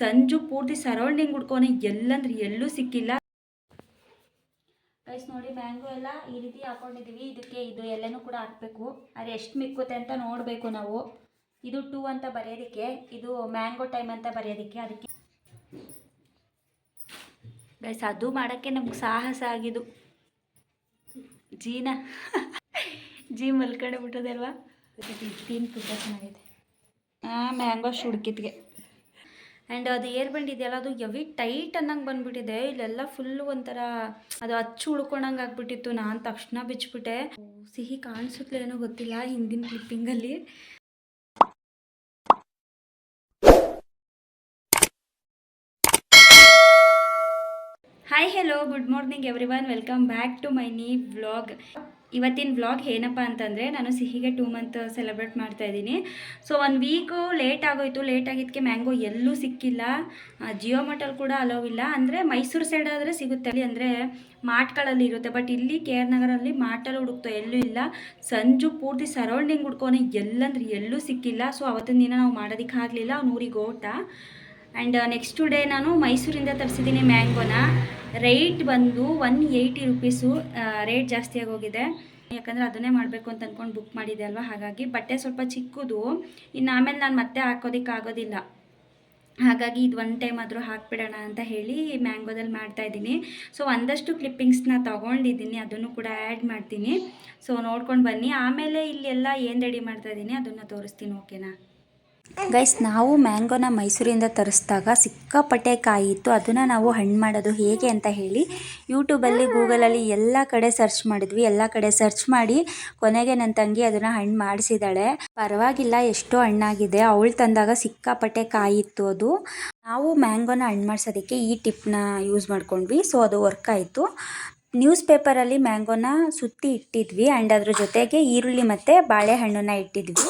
ಸಂಜು ಪೂರ್ತಿ ಸರೌಂಡಿಂಗ್ ಹುಡ್ಕೋನೆ ಎಲ್ಲಂದ್ರೆ ಎಲ್ಲೂ ಸಿಕ್ಕಿಲ್ಲ. ಗೈಸ್ ನೋಡಿ ಮ್ಯಾಂಗೋ ಎಲ್ಲ ಈ ರೀತಿ ಹಾಕೊಂಡಿದ್ದೀವಿ ಇದಕ್ಕೆ ಇದು ಎಲ್ಲನೂ ಕೂಡ ಹಾಕ್ಬೇಕು. ಅದು ಎಷ್ಟು ಮಿಕ್ಕುತ್ತೆ ಅಂತ ನೋಡಬೇಕು ನಾವು. ಇದು ಟೂ ಅಂತ ಬರೆಯೋದಕ್ಕೆ ಇದು ಮ್ಯಾಂಗೋ ಟೈಮ್ ಅಂತ ಬರೆಯೋದಕ್ಕೆ ಅದಕ್ಕೆ. ಗೈಸ್ ಅದು ಮಾಡೋಕ್ಕೆ ನಮ್ಗೆ ಸಾಹಸ ಆಗಿದ್ದು. ಜೀನ. ಜೀ ಮಲ್ಕೊಂಡೆ ಬಿಟ್ಟದಲ್ವಾ ತಿಂದು ತುಂಬ ಚೆನ್ನಾಗಿದೆ ಹಾಂ ಮ್ಯಾಂಗೋ ಹುಡ್ಕಿದ್ಗೆ ಆ್ಯಂಡ್ ಅದು ಏರ್ ಬೆಂಡ್ ಇದೆಯಲ್ಲ, ಅದು ಎವಿ ಟೈಟ್ ಅನ್ನಂಗೆ ಬಂದ್ಬಿಟ್ಟಿದೆ. ಇಲ್ಲೆಲ್ಲ ಫುಲ್ ಒಂಥರ ಅದು ಅಚ್ಚು ಉಳ್ಕೊಂಡಂಗೆ ಆಗ್ಬಿಟ್ಟಿತ್ತು. ನಾನು ತಕ್ಷಣ ಬಿಚ್ಬಿಟ್ಟೆ ಸಿಹಿ ಕಾಣಿಸುತ್ತಲೇ ಏನೋ ಗೊತ್ತಿಲ್ಲ ಹಿಂದಿನ ಕ್ಲಿಪ್ಪಿಂಗಲ್ಲಿ hi hello good morning everyone welcome back to my new vlog ಇವತ್ತಿನ ವ್ಲಾಗ್ ಏನಪ್ಪ ಅಂತಂದರೆ ನಾನು ಸಿಹಿಗೆ ಟೂ ಮಂತ್ ಸೆಲೆಬ್ರೇಟ್ ಮಾಡ್ತಾ ಇದ್ದೀನಿ. ಸೊ ಒಂದು ವೀಕು ಲೇಟ್ ಆಗೋಯ್ತು. ಲೇಟ್ ಆಗಿದ್ದಕ್ಕೆ ಮ್ಯಾಂಗೋ ಎಲ್ಲೂ ಸಿಕ್ಕಿಲ್ಲ. ಜಿಯೋ ಮಟಲ್ ಕೂಡ ಅಲೋವ್ ಇಲ್ಲ. ಅಂದರೆ ಮೈಸೂರು ಸೈಡ್ ಆದರೆ ಸಿಗುತ್ತೆ. ಅಲ್ಲಿ ಅಂದರೆ ಮಾರ್ಟ್ಗಳಲ್ಲಿ ಇರುತ್ತೆ. ಬಟ್ ಇಲ್ಲಿ ಕೆ ಆರ್ ನಗರಲ್ಲಿ ಮಾರ್ಟಲ್ಲಿ ಹುಡುಕ್ತೋ ಎಲ್ಲೂ ಇಲ್ಲ. ಸಂಜು ಪೂರ್ತಿ ಸರೌಂಡಿಂಗ್ ಹುಡ್ಕೋನೆ ಎಲ್ಲಂದ್ರೆ ಎಲ್ಲೂ ಸಿಕ್ಕಿಲ್ಲ. ಸೊ ಅವತ್ತಿನ ದಿನ ನಾವು ಮಾಡೋದಕ್ಕೆ ಆಗಲಿಲ್ಲ. ಅವ್ನು ಊರಿಗೆ ಓಟ ಆ್ಯಂಡ್ ನೆಕ್ಸ್ಟ್ ಡೇ ನಾನು ಮೈಸೂರಿಂದ ತರಿಸಿದ್ದೀನಿ ಮ್ಯಾಂಗೋನ ರೇಟ್ ಬಂದು ಒನ್ ಏಯ್ಟಿ ರುಪೀಸು ರೇಟ್ ಜಾಸ್ತಿ ಆಗೋಗಿದೆ. ಯಾಕಂದರೆ ಅದನ್ನೇ ಮಾಡಬೇಕು ಅಂತ ಅಂದ್ಕೊಂಡು ಬುಕ್ ಮಾಡಿದೆ ಅಲ್ವಾ? ಹಾಗಾಗಿ ಬಟ್ಟೆ ಸ್ವಲ್ಪ ಚಿಕ್ಕದು. ಇನ್ನು ಆಮೇಲೆ ನಾನು ಮತ್ತೆ ಹಾಕೋದಕ್ಕೆ ಆಗೋದಿಲ್ಲ. ಹಾಗಾಗಿ ಇದು ಒನ್ ಟೈಮ್ ಆದರೂ ಹಾಕ್ಬಿಡೋಣ ಅಂತ ಹೇಳಿ ಮ್ಯಾಂಗೋದಲ್ಲಿ ಮಾಡ್ತಾ ಇದ್ದೀನಿ. ಸೊ ಒಂದಷ್ಟು ಕ್ಲಿಪ್ಪಿಂಗ್ಸ್ನ ತೊಗೊಂಡಿದ್ದೀನಿ. ಅದನ್ನು ಕೂಡ ಆ್ಯಡ್ ಮಾಡ್ತೀನಿ. ಸೊ ನೋಡ್ಕೊಂಡು ಬನ್ನಿ. ಆಮೇಲೆ ಇಲ್ಲೆಲ್ಲ ಏನು ರೆಡಿ ಮಾಡ್ತಾ ಇದ್ದೀನಿ, ಅದನ್ನು ತೋರಿಸ್ತೀನಿ ಓಕೆನಾ ಗೈಸ್ ನಾವು ಮ್ಯಾಂಗೋನ ಮೈಸೂರಿಂದ ತರಿಸಿದಾಗ ಸಿಕ್ಕಾಪಟ್ಟೆ ಕಾಯಿ ಇತ್ತು ಅದನ್ನು ನಾವು ಹಣ್ಣು ಮಾಡೋದು ಹೇಗೆ ಅಂತ ಹೇಳಿ ಯೂಟ್ಯೂಬಲ್ಲಿ ಗೂಗಲಲ್ಲಿ ಎಲ್ಲ ಕಡೆ ಸರ್ಚ್ ಮಾಡಿದ್ವಿ. ಎಲ್ಲ ಕಡೆ ಸರ್ಚ್ ಮಾಡಿ ಕೊನೆಗೆ ನನ್ನ ತಂಗಿ ಅದನ್ನು ಹಣ್ಣು ಮಾಡಿಸಿದಾಳೆ. ಪರವಾಗಿಲ್ಲ, ಎಷ್ಟೋ ಹಣ್ಣಾಗಿದೆ. ಅವಳು ತಂದಾಗ ಸಿಕ್ಕಾಪಟ್ಟೆ ಕಾಯಿ ಇತ್ತು ಅದು. ನಾವು ಮ್ಯಾಂಗೋನ ಹಣ್ಣು ಮಾಡಿಸೋದಕ್ಕೆ ಈ ಟಿಪ್ನ ಯೂಸ್ ಮಾಡ್ಕೊಂಡ್ವಿ. ಸೊ ಅದು ವರ್ಕ್ ಆಯಿತು. ನ್ಯೂಸ್ ಪೇಪರಲ್ಲಿ ಮ್ಯಾಂಗೋನ ಸುತ್ತಿ ಇಟ್ಟಿದ್ವಿ. ಆ್ಯಂಡ್ ಅದ್ರ ಜೊತೆಗೆ ಈರುಳ್ಳಿ ಮತ್ತು ಬಾಳೆಹಣ್ಣನ್ನ ಇಟ್ಟಿದ್ವಿ.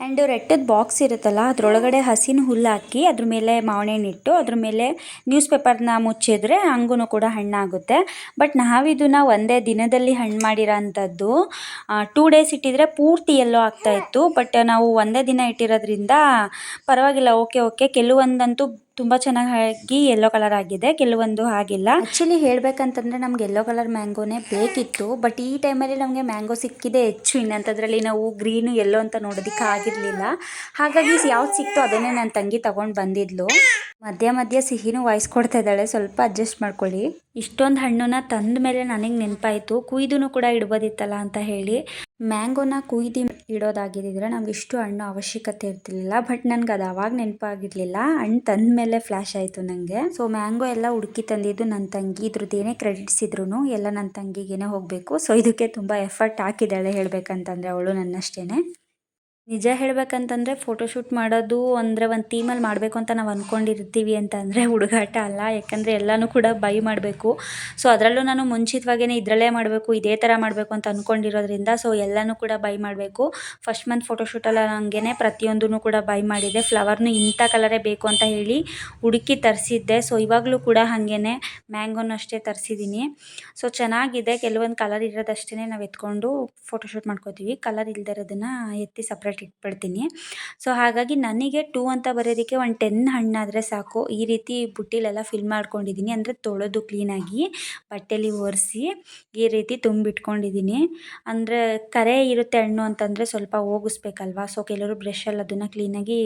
ಆ್ಯಂಡ್ ರೆಟ್ಟದ ಬಾಕ್ಸ್ ಇರುತ್ತಲ್ಲ, ಅದರೊಳಗಡೆ ಹಸಿನ ಹುಲ್ಲು ಹಾಕಿ ಅದ್ರ ಮೇಲೆ ಮಾವನೆ ಹಣ್ಣು ಇಟ್ಟು ಅದ್ರ ಮೇಲೆ ನ್ಯೂಸ್ ಪೇಪರ್ನ ಮುಚ್ಚಿದ್ರೆ ಹಂಗೂ ಕೂಡ ಹಣ್ಣಾಗುತ್ತೆ. ಬಟ್ ನಾವಿದನ್ನ ಒಂದೇ ದಿನದಲ್ಲಿ ಹಣ್ಣು ಮಾಡಿರೋ ಅಂಥದ್ದು ಟೂ ಡೇಸ್ ಇಟ್ಟಿದ್ರೆ ಪೂರ್ತಿ ಎಲ್ಲೋ ಆಗ್ತಾಯಿತ್ತು ಬಟ್ ನಾವು ಒಂದೇ ದಿನ ಇಟ್ಟಿರೋದ್ರಿಂದ ಪರವಾಗಿಲ್ಲ ಓಕೆ ಓಕೆ ಕೆಲವೊಂದಂತೂ ತುಂಬ ಚೆನ್ನಾಗಿ ಯೆಲ್ಲೋ ಕಲರ್ ಆಗಿದೆ. ಕೆಲವೊಂದು ಆಗಿಲ್ಲ ಆ್ಯಕ್ಚುಲಿ ಹೇಳ್ಬೇಕಂತಂದ್ರೆ ನಮ್ಗೆ ಯೆಲ್ಲೋ ಕಲರ್ ಮ್ಯಾಂಗೋನೇ ಬೇಕಿತ್ತು. ಬಟ್ ಈ ಟೈಮಲ್ಲಿ ನಮಗೆ ಮ್ಯಾಂಗೋ ಸಿಕ್ಕಿದೆ ಹೆಚ್ಚು. ಇನ್ನಂಥದ್ರಲ್ಲಿ ನಾವು ಗ್ರೀನು ಯೆಲ್ಲೋ ಅಂತ ನೋಡೋದಕ್ಕೆ ಆಗಿರಲಿಲ್ಲ. ಹಾಗಾಗಿ ಯಾವ್ದು ಸಿಕ್ತೋ ಅದನ್ನೇ ನನ್ನ ತಂಗಿ ತಗೊಂಡು ಬಂದಿದ್ಲು. ಮಧ್ಯ ಮಧ್ಯ ಸಿಹಿನೂ ವಾಯ್ಸ್ ಕೊಡ್ತಾ ಇದ್ದಾಳೆ. ಸ್ವಲ್ಪ ಅಡ್ಜಸ್ಟ್ ಮಾಡ್ಕೊಳ್ಳಿ. ಇಷ್ಟೊಂದು ಹಣ್ಣನ್ನ ತಂದ ಮೇಲೆ ನನಗೆ ನೆನಪಾಯಿತು. ಕುಯ್ದೂ ಕೂಡ ಇಡ್ಬೋದಿತ್ತಲ್ಲ ಅಂತ ಹೇಳಿ ಮ್ಯಾಂಗೋನ ಕುಯ್ದು ಇಡೋದಾಗಿದ್ದರೆ ನಮ್ಗೆ ಇಷ್ಟು ಹಣ್ಣು ಅವಶ್ಯಕತೆ ಇರ್ತಿರ್ಲಿಲ್ಲ. ಬಟ್ ನನಗೆ ಅದು ಅವಾಗ ನೆನಪಾಗಿರ್ಲಿಲ್ಲ. ಹಣ್ಣು ತಂದ ಮೇಲೆ ಫ್ಲ್ಯಾಶ್ ಆಯಿತು ನನಗೆ ಸೊ ಮ್ಯಾಂಗೋ ಎಲ್ಲ ಹುಡುಕಿ ತಂದಿದ್ದು ನನ್ನ ತಂಗಿ. ಇದ್ರದ್ದು ಏನೇ ಕ್ರೆಡಿಟ್ಸ್ ಇದ್ರೂ ಎಲ್ಲ ನನ್ನ ತಂಗಿಗೇನೆ ಹೋಗಬೇಕು. ಸೊ ಇದಕ್ಕೆ ತುಂಬ ಎಫರ್ಟ್ ಹಾಕಿದ್ದಾಳೆ ಹೇಳಬೇಕಂತಂದರೆ ಅವಳು ನನ್ನಷ್ಟೇನೆ. ನಿಜ ಹೇಳ್ಬೇಕಂತಂದರೆ ಫೋಟೋಶೂಟ್ ಮಾಡೋದು ಅಂದರೆ ಒಂದು ಥೀಮಲ್ಲಿ ಮಾಡಬೇಕು ಅಂತ ನಾವು ಅಂದ್ಕೊಂಡಿರ್ತೀವಿ ಅಂತಂದರೆ ಹುಡುಗಾಟ ಅಲ್ಲ. ಯಾಕಂದರೆ ಎಲ್ಲನೂ ಕೂಡ ಬೈ ಮಾಡಬೇಕು. ಸೊ ಅದರಲ್ಲೂ ನಾನು ಮುಂಚಿತವಾಗೇ ಇದರಲ್ಲೇ ಮಾಡಬೇಕು, ಇದೇ ಥರ ಮಾಡಬೇಕು ಅಂತ ಅಂದ್ಕೊಂಡಿರೋದ್ರಿಂದ ಸೊ ಎಲ್ಲನೂ ಕೂಡ ಬೈ ಮಾಡಬೇಕು. ಫಸ್ಟ್ ಮಂತ್ ಫೋಟೋಶೂಟಲ್ಲ ಹಂಗೆ ಪ್ರತಿಯೊಂದೂ ಕೂಡ ಬೈ ಮಾಡಿದೆ. ಫ್ಲವರ್ನು ಇಂಥ ಕಲರೇ ಬೇಕು ಅಂತ ಹೇಳಿ ಹುಡುಕಿ ತರಿಸಿದ್ದೆ. ಸೊ ಇವಾಗಲೂ ಕೂಡ ಹಾಗೇ ಮ್ಯಾಂಗೋನು ಅಷ್ಟೇ ತರಿಸಿದ್ದೀನಿ ಸೊ ಚೆನ್ನಾಗಿದೆ. ಕೆಲವೊಂದು ಕಲರ್ ಇರೋದಷ್ಟೇ ನಾವು ಎತ್ಕೊಂಡು ಫೋಟೋಶೂಟ್ ಮಾಡ್ಕೋತೀವಿ. ಕಲರ್ ಇಲ್ಲದೆ ಇರೋದನ್ನು ಎತ್ತಿ ಸಪ್ರೇಟ್ ಇಟ್ಬಿಡ್ತೀನಿ. ಸೊ ಹಾಗಾಗಿ ನನಗೆ ಟೂ ಅಂತ ಬರೋದಕ್ಕೆ ಒಂದು ಟೆನ್ ಹಣ್ಣಾದರೆ ಸಾಕು. ಈ ರೀತಿ ಬುಟ್ಟಿಲೆಲ್ಲ ಫಿಲ್ ಮಾಡ್ಕೊಂಡಿದ್ದೀನಿ ಅಂದರೆ ತೊಳೆದು ಕ್ಲೀನಾಗಿ ಬಟ್ಟೆಲಿ ಒರೆಸಿ ಈ ರೀತಿ ತುಂಬಿಟ್ಕೊಂಡಿದ್ದೀನಿ ಅಂದರೆ ಕರೆ ಇರುತ್ತೆ ಹಣ್ಣು ಅಂತಂದರೆ ಸ್ವಲ್ಪ ಹೋಗಿಸ್ಬೇಕಲ್ವಾ? ಸೊ ಕೆಲವರು ಬ್ರಷಲ್ಲಿ ಅದನ್ನು ಕ್ಲೀನಾಗಿ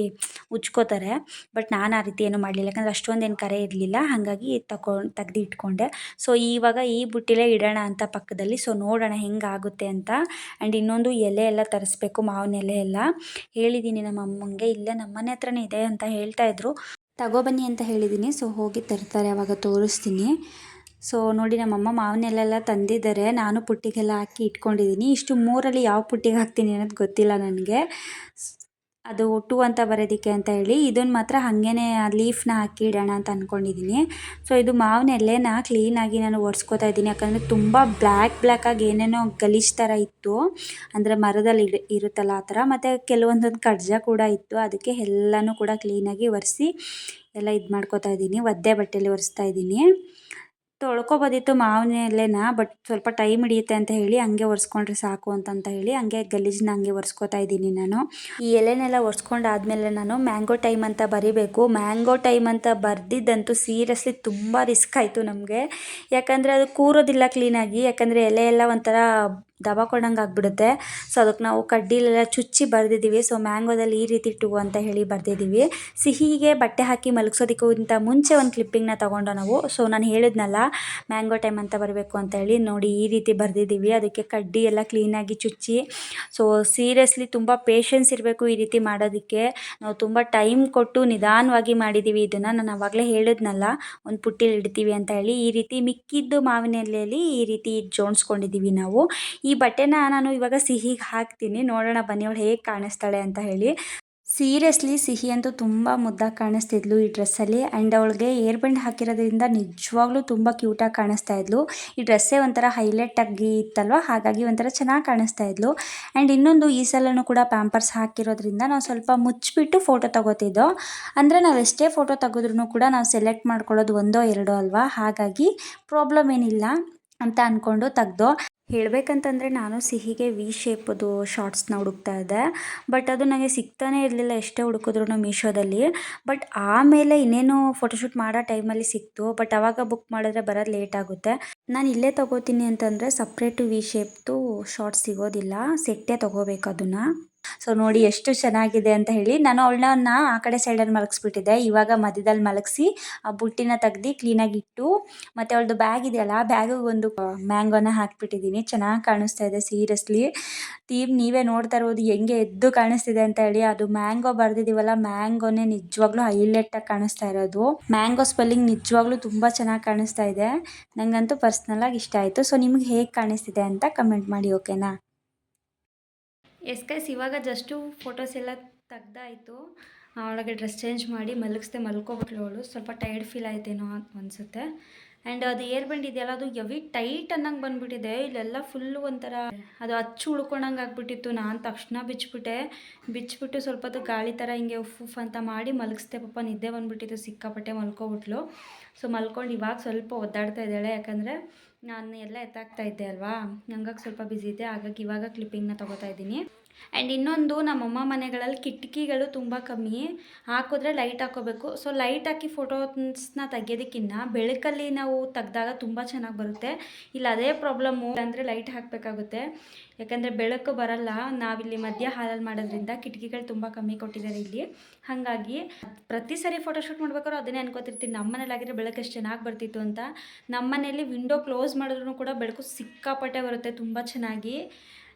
ಉಜ್ಕೋತಾರೆ. ಬಟ್ ನಾನು ಆ ರೀತಿ ಏನೂ ಮಾಡಲಿಲ್ಲ. ಯಾಕಂದರೆ ಅಷ್ಟೊಂದೇನು ಕರೆ ಇರಲಿಲ್ಲ. ಹಾಗಾಗಿ ತಗೊಂಡು ತೆಗ್ದು ಇಟ್ಕೊಂಡೆ. ಸೊ ಇವಾಗ ಈ ಬುಟ್ಟಿಲೇ ಇಡೋಣ ಅಂತ ಪಕ್ಕದಲ್ಲಿ. ಸೊ ನೋಡೋಣ ಹೆಂಗಾಗುತ್ತೆ ಅಂತ. ಆ್ಯಂಡ್ ಇನ್ನೊಂದು ಎಲೆ ಎಲ್ಲ ತರಿಸ್ಬೇಕು, ಮಾವಿನ ಎಲೆ ಎಲ್ಲ. ಹೇಳಿದ್ದೀನಿ ನಮ್ಮ ಅಮ್ಮಂಗೆ ಇಲ್ಲೇ, ನಮ್ಮ ಮನೆ ಹತ್ರನೇ ಇದೆ ಅಂತ ಹೇಳ್ತಾ ಇದ್ರು. ತಗೊಬನ್ನಿ ಅಂತ ಹೇಳಿದ್ದೀನಿ ಸೊ ಹೋಗಿ ತರ್ತಾರೆ, ಅವಾಗ ತೋರಿಸ್ತೀನಿ. ಸೊ ನೋಡಿ ನಮ್ಮಮ್ಮ ಮಾವನೆಲ್ಲೆಲ್ಲ ತಂದಿದ್ದಾರೆ. ನಾನು ಪುಟ್ಟಿಗೆಲ್ಲ ಹಾಕಿ ಇಟ್ಕೊಂಡಿದ್ದೀನಿ ಇಷ್ಟು ಮೂರಲ್ಲಿ ಯಾವ ಪುಟ್ಟಿಗೆ ಹಾಕ್ತೀನಿ ಅನ್ನೋದು ಗೊತ್ತಿಲ್ಲ ನನಗೆ. ಅದು ಟು ಅಂತ ಬರೋದಕ್ಕೆ ಅಂತ ಹೇಳಿ ಇದನ್ನು ಮಾತ್ರ ಹಾಗೇನೆ ಲೀಫ್ನ ಹಾಕಿ ಇಡೋಣ ಅಂತ ಅಂದ್ಕೊಂಡಿದ್ದೀನಿ ಸೊ ಇದು ಮಾವಿನ ಎಲೆನ ಕ್ಲೀನಾಗಿ ನಾನು ಒರೆಸ್ಕೋತಾ ಇದ್ದೀನಿ. ಯಾಕಂದರೆ ತುಂಬ ಬ್ಲ್ಯಾಕ್ ಬ್ಲ್ಯಾಕಾಗಿ ಏನೇನೋ ಗಲೀಜ್ ಥರ ಇತ್ತು. ಅಂದರೆ ಮರದಲ್ಲಿ ಇರುತ್ತಲ್ಲ ಆ ಥರ. ಮತ್ತು ಕೆಲವೊಂದೊಂದು ಕಡ್ಜ ಕೂಡ ಇತ್ತು. ಅದಕ್ಕೆ ಎಲ್ಲನೂ ಕೂಡ ಕ್ಲೀನಾಗಿ ಒರೆಸಿ ಎಲ್ಲ ಇದು ಮಾಡ್ಕೋತಾ ಇದ್ದೀನಿ. ಒದ್ದೆ ಬಟ್ಟೆಯಲ್ಲಿ ಒರೆಸ್ತಾ ಇದ್ದೀನಿ. ತೊಳ್ಕೊಬೋದಿತ್ತು ಮಾವಿನ ಎಲೆನ ಬಟ್ ಸ್ವಲ್ಪ ಟೈಮ್ ಹಿಡಿಯುತ್ತೆ ಅಂತ ಹೇಳಿ ಹಂಗೆ ಒರೆಸ್ಕೊಂಡ್ರೆ ಸಾಕು ಅಂತಂತ ಹೇಳಿ ಹಂಗೆ ಗಲೀಜನ್ನ ಹಂಗೆ ಒರೆಸ್ಕೊತಾ ಇದ್ದೀನಿ ನಾನು. ಈ ಎಲೆನೆಲ್ಲ ಒರೆಸ್ಕೊಂಡಾದ್ಮೇಲೆ ನಾನು ಮ್ಯಾಂಗೋ ಟೈಮ್ ಅಂತ ಬರಿಬೇಕು. ಮ್ಯಾಂಗೋ ಟೈಮ್ ಅಂತ ಬರೆದಿದ್ದಂತೂ ಸೀರಿಯಸ್ಲಿ ತುಂಬ ರಿಸ್ಕ್ ಆಯಿತು ನಮಗೆ. ಯಾಕಂದರೆ ಅದು ಕೂರೋದಿಲ್ಲ ಕ್ಲೀನಾಗಿ ಯಾಕಂದರೆ ಎಲೆ ಎಲ್ಲ ಒಂಥರ ದಬಾಕೊಂಡಂಗೆ ಆಗಿಬಿಡುತ್ತೆ. ಸೊ ಅದಕ್ಕೆ ನಾವು ಕಡ್ಡಿಲೆಲ್ಲ ಚುಚ್ಚಿ ಬರೆದಿದ್ದೀವಿ ಸೊ ಮ್ಯಾಂಗೋದಲ್ಲಿ ಈ ರೀತಿ ಟು ಅಂತ ಹೇಳಿ ಬರೆದಿದ್ದೀವಿ ಸಿಹಿಗೆ ಬಟ್ಟೆ ಹಾಕಿ ಮಲಗಿಸೋದಕ್ಕಿಂತ ಮುಂಚೆ ಒಂದು ಕ್ಲಿಪ್ಪಿಂಗ್ನ ತೊಗೊಂಡು ನಾವು. ಸೊ ನಾನು ಹೇಳಿದ್ನಲ್ಲ, ಮ್ಯಾಂಗೋ ಟೈಮ್ ಅಂತ ಬರಬೇಕು ಅಂತ ಹೇಳಿ ನೋಡಿ ಈ ರೀತಿ ಬರೆದಿದ್ದೀವಿ ಅದಕ್ಕೆ ಕಡ್ಡಿ ಎಲ್ಲ ಕ್ಲೀನಾಗಿ ಚುಚ್ಚಿ. ಸೊ ಸೀರಿಯಸ್ಲಿ ತುಂಬ ಪೇಷನ್ಸ್ ಇರಬೇಕು ಈ ರೀತಿ ಮಾಡೋದಕ್ಕೆ. ನಾವು ತುಂಬ ಟೈಮ್ ಕೊಟ್ಟು ನಿಧಾನವಾಗಿ ಮಾಡಿದ್ದೀವಿ ಇದನ್ನು. ನಾನು ಆವಾಗಲೇ ಹೇಳಿದ್ನಲ್ಲ, ಒಂದು ಪುಟ್ಟಿಲಿ ಇಡ್ತೀವಿ ಅಂತ ಹೇಳಿ. ಈ ರೀತಿ ಮಿಕ್ಕಿದ್ದು ಮಾವಿನ ಎಲೆಯಲ್ಲಿ ಈ ರೀತಿ ಜೋಡಿಸ್ಕೊಂಡಿದ್ದೀವಿ ನಾವು. ಬಟ್ಟೆನ ನಾನು ಇವಾಗ ಸಿಹಿಗೆ ಹಾಕ್ತೀನಿ. ನೋಡೋಣ, ಬನ್ನಿ ಅವಳು ಹೇಗೆ ಕಾಣಿಸ್ತಾಳೆ ಅಂತ ಹೇಳಿ. ಸೀರಿಯಸ್ಲಿ ಸಿಹಿ ಅಂತೂ ತುಂಬ ಮುದ್ದಾಗಿ ಕಾಣಿಸ್ತಿದ್ಲು ಈ ಡ್ರೆಸ್ಸಲ್ಲಿ. ಆ್ಯಂಡ್ ಅವಳಿಗೆ ಏರ್ ಬೆಂಡ್ ಹಾಕಿರೋದ್ರಿಂದ ನಿಜವಾಗ್ಲೂ ತುಂಬ ಕ್ಯೂಟಾಗಿ ಕಾಣಿಸ್ತಾ ಇದ್ಲು. ಈ ಡ್ರೆಸ್ಸೇ ಒಂಥರ ಹೈಲೈಟ್ ಆಗಿ ಇತ್ತಲ್ವ? ಹಾಗಾಗಿ ಒಂಥರ ಚೆನ್ನಾಗಿ ಕಾಣಿಸ್ತಾ ಇದ್ಲು. ಆ್ಯಂಡ್ ಇನ್ನೊಂದು ಈ ಸಲನೂ ಕೂಡ ಪ್ಯಾಂಪರ್ಸ್ ಹಾಕಿರೋದ್ರಿಂದ ನಾವು ಸ್ವಲ್ಪ ಮುಚ್ಚಿಬಿಟ್ಟು ಫೋಟೋ ತಗೋತಿದ್ದೋ. ಅಂದರೆ ನಾವು ಎಷ್ಟೇ ಫೋಟೋ ತೆಗೆದ್ರೂ ಕೂಡ ನಾವು ಸೆಲೆಕ್ಟ್ ಮಾಡ್ಕೊಳ್ಳೋದು ಒಂದೋ ಎರಡೋ ಅಲ್ವಾ? ಹಾಗಾಗಿ ಪ್ರಾಬ್ಲಮ್ ಏನಿಲ್ಲ ಅಂತ ಅಂದ್ಕೊಂಡು ತೆಗ್ದೋ. ಹೇಳಬೇಕಂತಂದರೆ ನಾನು ಸಿಹಿಗೆ ವಿ ಶೇಪದು ಶಾರ್ಟ್ಸ್ನ ಹುಡುಕ್ತಾ ಇದ್ದೆ. ಬಟ್ ಅದು ನನಗೆ ಸಿಗ್ತಾನೆ ಇರಲಿಲ್ಲ ಎಷ್ಟೇ ಹುಡುಕಿದ್ರು ಮೀಶೋದಲ್ಲಿ ಬಟ್ ಆಮೇಲೆ ಇನ್ನೇನು ಫೋಟೋಶೂಟ್ ಮಾಡೋ ಟೈಮಲ್ಲಿ ಸಿಕ್ತು. ಬಟ್ ಆವಾಗ ಬುಕ್ ಮಾಡಿದ್ರೆ ಬರೋದು ಲೇಟ್ ಆಗುತ್ತೆ. ನಾನು ಇಲ್ಲೇ ತೊಗೋತೀನಿ ಅಂತಂದರೆ ಸಪ್ರೇಟು ವಿ ಶೇಪ್ದು ಶಾರ್ಟ್ಸ್ ಸಿಗೋದಿಲ್ಲ. ಸೆಟ್ಟೇ ತೊಗೋಬೇಕು ಅದನ್ನು. ಸೊ ನೋಡಿ ಎಷ್ಟು ಚೆನ್ನಾಗಿದೆ ಅಂತ ಹೇಳಿ. ನಾನು ಅವಳನ್ನ ಆ ಕಡೆ ಸೈಡಲ್ಲಿ ಮಲಗಿಸ್ಬಿಟ್ಟಿದ್ದೆ. ಇವಾಗ ಮಧ್ಯದಲ್ಲಿ ಮಲಗಿಸಿ, ಆ ಬುಟ್ಟಿನ ತೆಗ್ದು ಕ್ಲೀನಾಗಿ ಇಟ್ಟು, ಮತ್ತು ಅವಳದು ಬ್ಯಾಗ್ ಇದೆಯಲ್ಲ, ಆ ಬ್ಯಾಗಿಗೆ ಒಂದು ಮ್ಯಾಂಗೋನ ಹಾಕ್ಬಿಟ್ಟಿದ್ದೀನಿ ಚೆನ್ನಾಗಿ ಕಾಣಿಸ್ತಾ ಇದೆ ಸೀರಿಯಸ್ಲಿ ಥೀಮ್ ನೀವೇ ನೋಡ್ತಾ ಇರೋದು ಹೆಂಗೆ ಎದ್ದು ಕಾಣಿಸ್ತಿದೆ ಅಂತ ಹೇಳಿ. ಅದು ಮ್ಯಾಂಗೋ ಬರ್ದಿದ್ದೀವಲ್ಲ ಮ್ಯಾಂಗೋನೇ ನಿಜವಾಗ್ಲೂ ಹೈಲೈಟಾಗಿ ಕಾಣಿಸ್ತಾ ಇರೋದು. ಮ್ಯಾಂಗೋ ಸ್ಪೆಲ್ಲಿಂಗ್ ನಿಜವಾಗ್ಲೂ ತುಂಬ ಚೆನ್ನಾಗಿ ಕಾಣಿಸ್ತಾ ಇದೆ. ನನಗಂತೂ ಪರ್ಸ್ನಲಾಗಿ ಇಷ್ಟ ಆಯಿತು. ಸೊ ನಿಮ್ಗೆ ಹೇಗೆ ಕಾಣಿಸ್ತಿದೆ ಅಂತ ಕಮೆಂಟ್ ಮಾಡಿ ಓಕೆನಾ ಎಸ್ ಕೈಸ್ ಇವಾಗ ಜಸ್ಟು ಫೋಟೋಸ್ ಎಲ್ಲ ತೆಗ್ದಾಯಿತು. ಅವಳಿಗೆ ಡ್ರೆಸ್ ಚೇಂಜ್ ಮಾಡಿ ಮಲಗಿಸ್ದೆ ಮಲ್ಕೊಬಿಟ್ಲು ಅವಳು. ಸ್ವಲ್ಪ ಟೈರ್ಡ್ ಫೀಲ್ ಆಯ್ತೇನೋ ಅನಿಸುತ್ತೆ. ಆ್ಯಂಡ್ ಅದು ಏರ್ ಬ್ಯಾಂಡ್ ಇದೆಯಲ್ಲ, ಅದು ಎವಿ ಟೈಟ್ ಅನ್ನಂಗೆ ಬಂದುಬಿಟ್ಟಿದೆ. ಇಲ್ಲೆಲ್ಲ ಫುಲ್ಲು ಒಂಥರ ಅದು ಅಚ್ಚು ಉಳ್ಕೊಂಡಂಗೆ ಆಗ್ಬಿಟ್ಟಿತ್ತು. ನಾನು ತಕ್ಷಣ ಬಿಚ್ಚಿಬಿಟ್ಟೆ. ಬಿಚ್ಚಿಬಿಟ್ಟು ಸ್ವಲ್ಪ ಅದು ಗಾಳಿ ಥರ ಹಿಂಗೆ ಉಫ್ ಅಂತ ಮಾಡಿ ಮಲಗಿಸ್ದೆ. ಪಾಪ ನಿದ್ದೆ ಬಂದುಬಿಟ್ಟಿತ್ತು, ಸಿಕ್ಕಾಪಟ್ಟೆ ಮಲ್ಕೊಬಿಟ್ಲು. ಸೊ ಮಲ್ಕೊಂಡು ಇವಾಗ ಸ್ವಲ್ಪ ಒದ್ದಾಡ್ತಾ ಇದ್ದಾಳೆ. ಯಾಕಂದರೆ ನಾನು ಎಲ್ಲ ಎತ್ತಾಕ್ತಾ ಇದ್ದೆ ಅಲ್ವಾ? ಹಂಗಾಗಿ ಸ್ವಲ್ಪ ಬ್ಯುಸಿ ಇದ್ದೆ ಹಾಗಾಗಿ ಇವಾಗ ಕ್ಲಿಪ್ಪಿಂಗ್ನ ತೊಗೋತಾ ಇದ್ದೀನಿ. ಆ್ಯಂಡ್ ಇನ್ನೊಂದು ನಮ್ಮಮ್ಮ ಮನೆಗಳಲ್ಲಿ ಕಿಟಕಿಗಳು ತುಂಬ ಕಮ್ಮಿ. ಹಾಕಿದ್ರೆ ಲೈಟ್ ಹಾಕೋಬೇಕು. ಸೊ ಲೈಟ್ ಹಾಕಿ ಫೋಟೋಸ್ನ ತೆಗಿಯೋದಕ್ಕಿಂತ ಬೆಳಕಲ್ಲಿ ನಾವು ತೆಗ್ದಾಗ ತುಂಬ ಚೆನ್ನಾಗಿ ಬರುತ್ತೆ. ಇಲ್ಲ, ಅದೇ ಪ್ರಾಬ್ಲಮ್ಮು ಅಂದರೆ ಲೈಟ್ ಹಾಕಬೇಕಾಗುತ್ತೆ. ಯಾಕಂದರೆ ಬೆಳಕು ಬರಲ್ಲ. ನಾವಿಲ್ಲಿ ಮಧ್ಯ ಹಾಲಲ್ಲಿ ಮಾಡೋದ್ರಿಂದ ಕಿಟಕಿಗಳು ತುಂಬ ಕಮ್ಮಿ ಕೊಟ್ಟಿದ್ದಾರೆ ಇಲ್ಲಿ. ಹಾಗಾಗಿ ಪ್ರತಿ ಸರಿ ಫೋಟೋಶೂಟ್ ಮಾಡ್ಬೇಕಾದ್ರೂ ಅದನ್ನೇ ಅನ್ಕೋತಿರ್ತೀನಿ. ನಮ್ಮ ಮನೇಲಾಗಿದ್ರೆ ಬೆಳಕು ಎಷ್ಟು ಚೆನ್ನಾಗಿ ಬರ್ತಿತ್ತು ಅಂತ. ನಮ್ಮ ಮನೆಯಲ್ಲಿ ವಿಂಡೋ ಕ್ಲೋಸ್ ಮಾಡಿದ್ರು ಕೂಡ ಬೆಳಕು ಸಿಕ್ಕಾಪಟ್ಟೆ ಬರುತ್ತೆ ತುಂಬ ಚೆನ್ನಾಗಿ.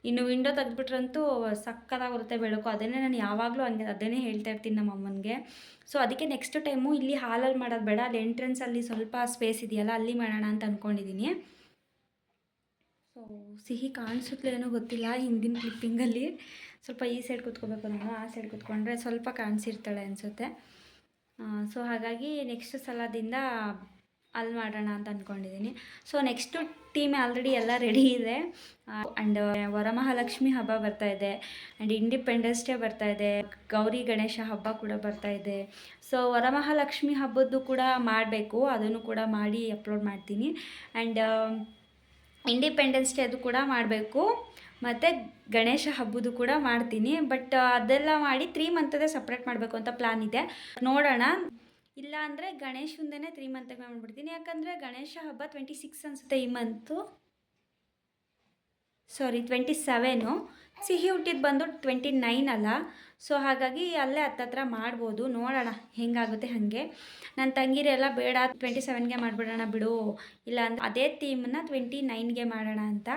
ಇನ್ನು ವಿಂಡೋ ತೆಗೆದ್ಬಿಟ್ರಂತೂ ಸಕ್ಕತ್ತಾಗಿರುತ್ತೆ ಬೆಳಕು. ಅದನ್ನೇ ನಾನು ಯಾವಾಗಲೂ ಹಂಗೆ, ಅದನ್ನೇ ಹೇಳ್ತಾ ಇರ್ತೀನಿ ನಮ್ಮ ಅಮ್ಮನಿಗೆ. ಸೊ ಅದಕ್ಕೆ ನೆಕ್ಸ್ಟ್ ಟೈಮು ಇಲ್ಲಿ ಹಾಲಲ್ಲಿ ಮಾಡೋದು ಬೇಡ. ಅಲ್ಲಿ ಎಂಟ್ರೆನ್ಸಲ್ಲಿ ಸ್ವಲ್ಪ ಸ್ಪೇಸ್ ಇದೆಯಲ್ಲ, ಅಲ್ಲಿ ಮಾಡೋಣ ಅಂತ ಅಂದ್ಕೊಂಡಿದ್ದೀನಿ ಸೊ ಸಿಹಿ ಕಾಣಿಸುತ್ತಲೇನೋ ಗೊತ್ತಿಲ್ಲ ಹಿಂದಿನ ಕ್ಲಿಪ್ಪಿಂಗಲ್ಲಿ ಸ್ವಲ್ಪ ಈ ಸೈಡ್ ಕೂತ್ಕೋಬೇಕು ನಾನು, ಆ ಸೈಡ್ ಕೂತ್ಕೊಂಡ್ರೆ ಸ್ವಲ್ಪ ಕಾಣಿಸಿರ್ತಾಳೆ ಅನಿಸುತ್ತೆ. ಸೊ ಹಾಗಾಗಿ ನೆಕ್ಸ್ಟ್ ಸಲದಿಂದ ಅಲ್ಲಿ ಮಾಡೋಣ ಅಂತ ಅಂದ್ಕೊಂಡಿದ್ದೀನಿ ಸೊ ನೆಕ್ಸ್ಟು ಟೀಮ್ ಆಲ್ರೆಡಿ ಎಲ್ಲ ರೆಡಿ ಇದೆ. ಆ್ಯಂಡ್ ವರಮಹಾಲಕ್ಷ್ಮಿ ಹಬ್ಬ ಬರ್ತಾ ಇದೆ. ಆ್ಯಂಡ್ ಇಂಡಿಪೆಂಡೆನ್ಸ್ ಡೇ ಬರ್ತಾ ಇದೆ. ಗೌರಿ ಗಣೇಶ ಹಬ್ಬ ಕೂಡ ಬರ್ತಾ ಇದೆ. ಸೊ ವರಮಹಾಲಕ್ಷ್ಮಿ ಹಬ್ಬದ್ದು ಕೂಡ ಮಾಡಬೇಕು. ಅದನ್ನು ಕೂಡ ಮಾಡಿ ಅಪ್ಲೋಡ್ ಮಾಡ್ತೀನಿ. ಆ್ಯಂಡ್ ಇಂಡಿಪೆಂಡೆನ್ಸ್ ಡೇ ಅದು ಕೂಡ ಮಾಡಬೇಕು. ಮತ್ತು ಗಣೇಶ ಹಬ್ಬದ್ದು ಕೂಡ ಮಾಡ್ತೀನಿ. ಬಟ್ ಅದೆಲ್ಲ ಮಾಡಿ ತ್ರೀ ಮಂತದೇ ಸಪ್ರೇಟ್ ಮಾಡಬೇಕು ಅಂತ ಪ್ಲ್ಯಾನ್ ಇದೆ. ನೋಡೋಣ. ಇಲ್ಲ ಅಂದರೆ ಗಣೇಶಂದೇ ತ್ರೀ ಮಂತ್ಗೆ ಮಾಡ್ಬಿಡ್ತೀನಿ ಯಾಕಂದರೆ ಗಣೇಶ ಹಬ್ಬ ಟ್ವೆಂಟಿ ಸಿಕ್ಸ್ ಅನಿಸುತ್ತೆ ಈ ಮಂತು ಸಾರಿ ಟ್ವೆಂಟಿ ಸೆವೆನು ಸಿಹಿ ಹುಟ್ಟಿದ್ದು ಬಂದು ಟ್ವೆಂಟಿ ನೈನ್ ಅಲ್ಲ. ಸೊ ಹಾಗಾಗಿ ಅಲ್ಲೇ ಹತ್ತತ್ರ ಮಾಡ್ಬೋದು. ನೋಡೋಣ ಹೆಂಗಾಗುತ್ತೆ ಹಾಗೆ. ನನ್ನ ತಂಗಿರೆಲ್ಲ ಬೇಡ ಟ್ವೆಂಟಿ ಸೆವೆನ್ಗೆ ಮಾಡಿಬಿಡೋಣ ಬಿಡು. ಇಲ್ಲ ಅಂದ್ರೆ ಅದೇ ಥೀಮನ್ನ ಟ್ವೆಂಟಿ ನೈನ್ಗೆ ಮಾಡೋಣ ಅಂತ.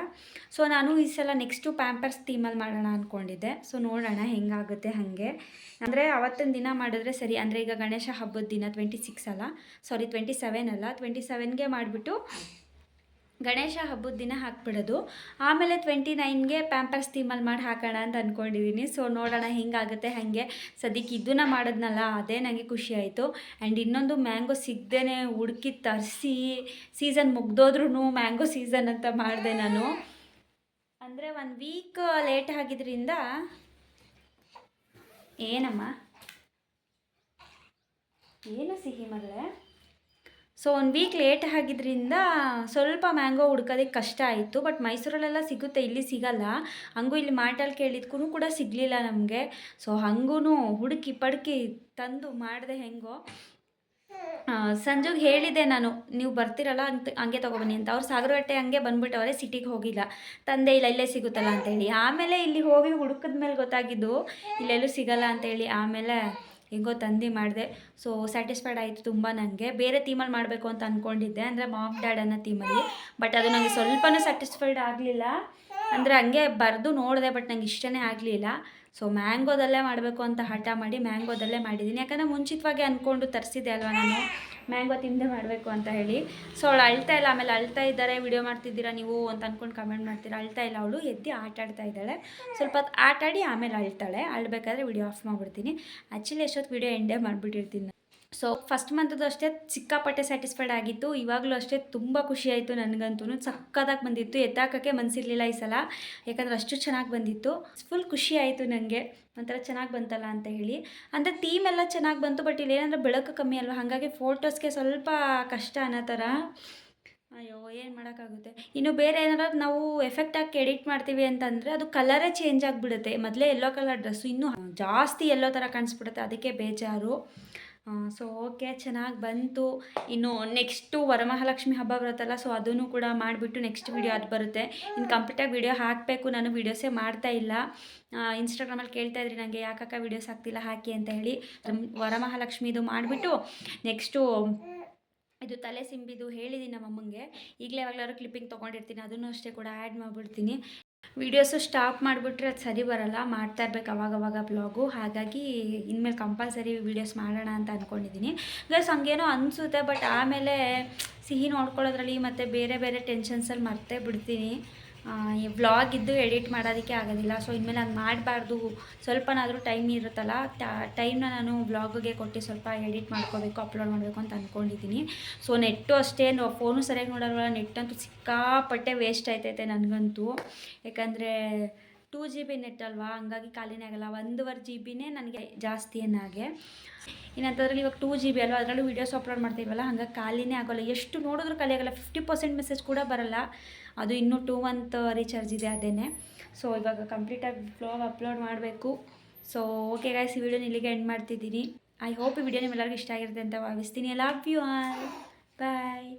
ಸೊ ನಾನು ಈ ಸಲ ನೆಕ್ಸ್ಟು ಪ್ಯಾಂಪರ್ಸ್ ಥೀಮಲ್ಲಿ ಮಾಡೋಣ ಅಂದ್ಕೊಂಡಿದ್ದೆ ಸೊ ನೋಡೋಣ ಹೆಂಗಾಗುತ್ತೆ ಹಾಗೆ. ಅಂದರೆ ಅವತ್ತಿನ ದಿನ ಮಾಡಿದ್ರೆ ಸರಿ. ಅಂದರೆ ಈಗ ಗಣೇಶ ಹಬ್ಬದ ದಿನ ಟ್ವೆಂಟಿ ಸಿಕ್ಸ್ ಅಲ್ಲ. ಸಾರಿ ಟ್ವೆಂಟಿ ಸೆವೆನ್ ಅಲ್ಲ. ಟ್ವೆಂಟಿ ಸೆವೆನ್ಗೆ ಮಾಡಿಬಿಟ್ಟು ಗಣೇಶ ಹಬ್ಬದ ದಿನ ಹಾಕ್ಬಿಡೋದು. ಆಮೇಲೆ ಟ್ವೆಂಟಿ ನೈನ್ಗೆ ಪ್ಯಾಂಪರ್ಸ್ ಥೀಮಲ್ಲಿ ಮಾಡಿ ಹಾಕೋಣ ಅಂತ ಅಂದ್ಕೊಂಡಿದ್ದೀನಿ ಸೊ ನೋಡೋಣ ಹೆಂಗಾಗುತ್ತೆ, ಹಾಗೆ. ಸದ್ಯಕ್ಕೆ ಇದನ್ನ ಮಾಡೋದ್ನಲ್ಲ, ಅದೇ ನನಗೆ ಖುಷಿ ಆಯಿತು. ಆ್ಯಂಡ್ ಇನ್ನೊಂದು ಮ್ಯಾಂಗೋ ಸಿಗ್ದೇ ಹುಡುಕಿ ತರಿಸಿ ಸೀಸನ್ ಮುಗ್ದೋದ್ರೂ ಮ್ಯಾಂಗೋ ಸೀಸನ್ ಅಂತ ಮಾಡಿದೆ ನಾನು. ಅಂದರೆ ಒಂದು ವೀಕ್ ಲೇಟ್ ಆಗಿದ್ದರಿಂದ ಏನಮ್ಮ? ಏನು ಸಿಹಿ ಮಗಳೇ? ಸೊ ಒಂದು ವೀಕ್ ಲೇಟ್ ಆಗಿದ್ರಿಂದ ಸ್ವಲ್ಪ ಮ್ಯಾಂಗೋ ಹುಡ್ಕೋದಕ್ಕೆ ಕಷ್ಟ ಆಯಿತು. ಬಟ್ ಮೈಸೂರಲ್ಲೆಲ್ಲ ಸಿಗುತ್ತೆ. ಇಲ್ಲಿ ಸಿಗಲ್ಲ. ಹಂಗೂ ಇಲ್ಲಿ ಮಾರ್ಟಲ್ಲಿ ಕೇಳಿದ್ಕೂ ಕೂಡ ಸಿಗಲಿಲ್ಲ ನಮಗೆ. ಸೊ ಹಂಗೂ ಹುಡುಕಿ ಪಡ್ಕಿ ತಂದು ಮಾಡಿದೆ ಹೆಂಗೋ. ಸಂಜುಗೆ ಹೇಳಿದೆ ನಾನು, ನೀವು ಬರ್ತಿರಲ್ಲ ಅಂತ, ಹಂಗೆ ತೊಗೊಬನ್ನಿ ಅಂತ. ಅವ್ರು ಸಾಗರಗಟ್ಟೆ ಹಂಗೆ ಬಂದ್ಬಿಟ್ಟವ್ರೆ ಸಿಟಿಗೆ ಹೋಗಿಲ್ಲ. ತಂದೆ, ಇಲ್ಲ, ಇಲ್ಲೇ ಸಿಗುತ್ತಲ್ಲ ಅಂತೇಳಿ ಆಮೇಲೆ ಇಲ್ಲಿ ಹೋಗಿ ಹುಡುಕಿದ ಮೇಲೆ ಗೊತ್ತಾಗಿದ್ದು, ಇಲ್ಲೆಲ್ಲೂ ಸಿಗಲ್ಲ ಅಂತೇಳಿ ಆಮೇಲೆ ಹೆಂಗೋ ತಂದು ಮಾಡಿದೆ. ಸೊ ಸ್ಯಾಟಿಸ್ಫೈಡ್ ಆಯಿತು ತುಂಬ ನನಗೆ ಬೇರೆ ಥೀಮಲ್ಲಿ ಮಾಡಬೇಕು ಅಂತ ಅಂದ್ಕೊಂಡಿದ್ದೆ ಅಂದರೆ ಮಾಮ್ ಡ್ಯಾಡ್ ಅನ್ನೋ ಥೀಮಲ್ಲಿ ಬಟ್ ಅದು ನನಗೆ ಸ್ವಲ್ಪನೂ ಸ್ಯಾಟಿಸ್ಫೈಡ್ ಆಗಲಿಲ್ಲ. ಅಂದರೆ ಹಂಗೆ ಬರೆದು ನೋಡಿದೆ ಬಟ್ ನಂಗೆ ಇಷ್ಟನೇ ಆಗಲಿಲ್ಲ. ಸೊ ಮ್ಯಾಂಗೋದಲ್ಲೇ ಮಾಡಬೇಕು ಅಂತ ಹಠ ಮಾಡಿ ಮ್ಯಾಂಗೋದಲ್ಲೇ ಮಾಡಿದ್ದೀನಿ. ಯಾಕಂದರೆ ಮುಂಚಿತವಾಗಿ ಅಂದ್ಕೊಂಡು ತರಿಸಿದೆ ಅಲ್ವಾ ನಾನು? ಮ್ಯಾಂಗೋ ತಿಂದೆ ಮಾಡಬೇಕು ಅಂತ ಹೇಳಿ. ಸೊ ಅವಳು ಅಳ್ತಾ ಇಲ್ಲ. ಆಮೇಲೆ ಅಳ್ತಾ ಇದ್ದಾರೆ. ವಿಡಿಯೋ ಮಾಡ್ತಿದ್ದೀರಾ ನೀವು ಅಂತ ಅಂದ್ಕೊಂಡು ಕಮೆಂಟ್ ಮಾಡ್ತೀರಾ? ಅಳ್ತಾ ಇಲ್ಲ. ಅವಳು ಎದ್ದು ಆಟಾಡ್ತಾ ಇದ್ದಾಳೆ. ಸ್ವಲ್ಪ ಆಟಾಡಿ ಆಟ ಆಮೇಲೆ ಅಳ್ತಾಳೆ. ಅಳ್ಬೇಕಾದ್ರೆ ವಿಡಿಯೋ ಆಫ್ ಮಾಡಿಬಿಡ್ತೀನಿ. ಆ್ಯಕ್ಚುಲಿ ಎಷ್ಟೊತ್ತು ವಿಡಿಯೋ ಎಂಡೇ ಮಾಡಿಬಿಟ್ಟಿರ್ತೀನಿ ಸೊ ಫಸ್ಟ್ ಮಂತದ್ದು ಅಷ್ಟೇ ಸಿಕ್ಕಾಪಟ್ಟೆ ಸ್ಯಾಟಿಸ್ಫೈಡ್ ಆಗಿತ್ತು. ಇವಾಗಲೂ ಅಷ್ಟೇ ತುಂಬ ಖುಷಿ ಆಯಿತು ನನಗಂತೂ. ಸಕ್ಕದಾಗಿ ಬಂದಿತ್ತು. ಎತ್ತಾಕೋಕ್ಕೆ ಮನಸ್ಸಿರಲಿಲ್ಲ ಈ ಸಲ. ಯಾಕಂದ್ರೆ ಅಷ್ಟು ಚೆನ್ನಾಗಿ ಬಂದಿತ್ತು. ಫುಲ್ ಖುಷಿ ಆಯಿತು ನನಗೆ ಒಂಥರ ಚೆನ್ನಾಗಿ ಬಂತಲ್ಲ ಅಂತ ಹೇಳಿ. ಅಂದರೆ ಥೀಮ್ ಎಲ್ಲ ಚೆನ್ನಾಗಿ ಬಂತು ಬಟ್ ಇಲ್ಲಿ ಏನಂದ್ರೆ ಬೆಳಕು ಕಮ್ಮಿ ಅಲ್ವಾ? ಹಾಗಾಗಿ ಫೋಟೋಸ್ಗೆ ಸ್ವಲ್ಪ ಕಷ್ಟ ಅನ್ನೋ ಥರ ಅಯ್ಯೋ, ಏನು ಮಾಡೋಕ್ಕಾಗುತ್ತೆ? ಇನ್ನು ಬೇರೆ ಏನಾದ್ರು ನಾವು ಎಫೆಕ್ಟ್ ಹಾಕಿ ಎಡಿಟ್ ಮಾಡ್ತೀವಿ ಅಂತಂದರೆ ಅದು ಕಲರೇ ಚೇಂಜ್ ಆಗಿಬಿಡುತ್ತೆ. ಮೊದಲೇ ಎಲ್ಲೋ ಕಲರ್ ಡ್ರೆಸ್ಸು ಇನ್ನೂ ಜಾಸ್ತಿ ಎಲ್ಲೋ ಥರ ಕಾಣಿಸ್ಬಿಡುತ್ತೆ. ಅದಕ್ಕೆ ಬೇಜಾರು. ಸೊ ಓಕೆ ಚೆನ್ನಾಗಿ ಬಂತು. ಇನ್ನು ನೆಕ್ಸ್ಟು ವರಮಹಾಲಕ್ಷ್ಮಿ ಹಬ್ಬ ಬರುತ್ತಲ್ಲ ಸೊ ಅದನ್ನು ಕೂಡ ಮಾಡಿಬಿಟ್ಟು ನೆಕ್ಸ್ಟ್ ವೀಡಿಯೋ ಅದು ಬರುತ್ತೆ. ಇನ್ನು ಕಂಪ್ಲೀಟಾಗಿ ವೀಡಿಯೋ ಹಾಕಬೇಕು, ನಾನು ವೀಡಿಯೋಸೇ ಮಾಡ್ತಾ ಇಲ್ಲ. ಇನ್ಸ್ಟಾಗ್ರಾಮಲ್ಲಿ ಕೇಳ್ತಾ ಇದ್ರಿ ನನಗೆ ಯಾಕಕ್ಕ ವೀಡಿಯೋಸ್ ಹಾಕ್ತಿಲ್ಲ ಹಾಕಿ ಅಂತ ಹೇಳಿ. ವರಮಹಾಲಕ್ಷ್ಮಿದು ಮಾಡಿಬಿಟ್ಟು ನೆಕ್ಸ್ಟು ಇದು ತಲೆ ಸಿಂಬಿದು ಹೇಳಿದ್ದೀನಿ ನಮ್ಮ ಅಮ್ಮಂಗೆ ಈಗಲೇ ಯಾವಾಗಲಾದ್ರು ಕ್ಲಿಪ್ಪಿಂಗ್ ತೊಗೊಂಡಿರ್ತೀನಿ, ಅದನ್ನು ಅಷ್ಟೇ ಕೂಡ ಆ್ಯಡ್ ಮಾಡಿಬಿಡ್ತೀನಿ. ವೀಡಿಯೋಸು ಸ್ಟಾಪ್ ಮಾಡಿಬಿಟ್ರೆ ಅದು ಸರಿ ಬರಲ್ಲ, ಮಾಡ್ತಾ ಇರ್ಬೇಕು ಅವಾಗವಾಗ ಬ್ಲಾಗು. ಹಾಗಾಗಿ ಇನ್ಮೇಲೆ ಕಂಪಲ್ಸರಿ ವೀಡಿಯೋಸ್ ಮಾಡೋಣ ಅಂತ ಅಂದ್ಕೊಂಡಿದ್ದೀನಿ ಗೈಸ್ ಹಂಗೇನೋ ಅನಿಸುತ್ತೆ, ಬಟ್ ಆಮೇಲೆ ಸಿಹಿ ನೋಡ್ಕೊಳ್ಳೋದ್ರಲ್ಲಿ ಮತ್ತು ಬೇರೆ ಬೇರೆ ಟೆನ್ಷನ್ಸಲ್ಲಿ ಮರ್ತೇ ಬಿಡ್ತೀನಿ. ವ್ಲಾಗ್ ಇದ್ದು ಎಡಿಟ್ ಮಾಡೋದಕ್ಕೆ ಆಗೋದಿಲ್ಲ. ಸೊ ಇನ್ಮೇಲೆ ಹಂಗೆ ಮಾಡಬಾರ್ದು. ಸ್ವಲ್ಪನಾದರೂ ಟೈಮ್ ಇರುತ್ತಲ್ಲ ಟೈಮ್ನ ನಾನು ವ್ಲಾಗ್ಗೆ ಕೊಟ್ಟು ಸ್ವಲ್ಪ ಎಡಿಟ್ ಮಾಡ್ಕೋಬೇಕು ಅಪ್ಲೋಡ್ ಮಾಡಬೇಕು ಅಂತ ಅಂದ್ಕೊಂಡಿದ್ದೀನಿ ಸೊ ನೆಟ್ಟು ಅಷ್ಟೇ ಫೋನು ಸರಿಯಾಗಿ ನೋಡೋಲ್ಲ ನೆಟ್ ಅಂತೂ ಸಿಕ್ಕಾಪಟ್ಟೆ ವೇಸ್ಟ್ ಆಯ್ತೈತೆ ನನಗಂತೂ. ಯಾಕಂದರೆ ಟೂ ಜಿ ಬಿ ನೆಟ್ ಅಲ್ವಾ, ಹಂಗಾಗಿ ಖಾಲಿನೇ ಆಗಲ್ಲ. ಒಂದೂವರೆ ಜಿ ಬಿನೇ ನನಗೆ ಜಾಸ್ತಿ ಏನಾಗೆ. ಏನಂತಂದ್ರಲ್ಲಿ ಇವಾಗ ಟೂ ಜಿ ಬಿ ಅಲ್ವಾ, ಅದರಲ್ಲೂ ವೀಡಿಯೋಸ್ ಅಪ್ಲೋಡ್ ಮಾಡ್ತೀವಲ್ಲ ಹಂಗಾಗಿ ಖಾಲಿನೇ ಆಗೋಲ್ಲ. ಎಷ್ಟು ನೋಡಿದ್ರೂ ಖಾಲಿ ಆಗೋಲ್ಲ. ಫಿಫ್ಟಿ ಪರ್ಸೆಂಟ್ ಮೆಸೇಜ್ ಕೂಡ ಬರಲ್ಲ. ಅದು ಇನ್ನೂ ಟೂ ಮಂತ್ ರೀಚಾರ್ಜ್ ಇದೆ ಅದೇನೆ. ಸೊ ಇವಾಗ ಕಂಪ್ಲೀಟಾಗಿ ವ್ಲಾಗ್ ಅಪ್ಲೋಡ್ ಮಾಡಬೇಕು. ಸೊ ಓಕೆ ಗಾಯ್ಸ್ ಈ ವಿಡಿಯೋನ ಇಲ್ಲಿಗೆ ಎಂಡ್ ಮಾಡ್ತಿದ್ದೀನಿ. ಐ ಹೋಪ್ ಈ ವಿಡಿಯೋ ನಿಮ್ಮೆಲ್ಲರಿಗೂ ಇಷ್ಟ ಆಗಿರುತ್ತೆ ಅಂತ ಭಾವಿಸ್ತೀನಿ. Love you all bye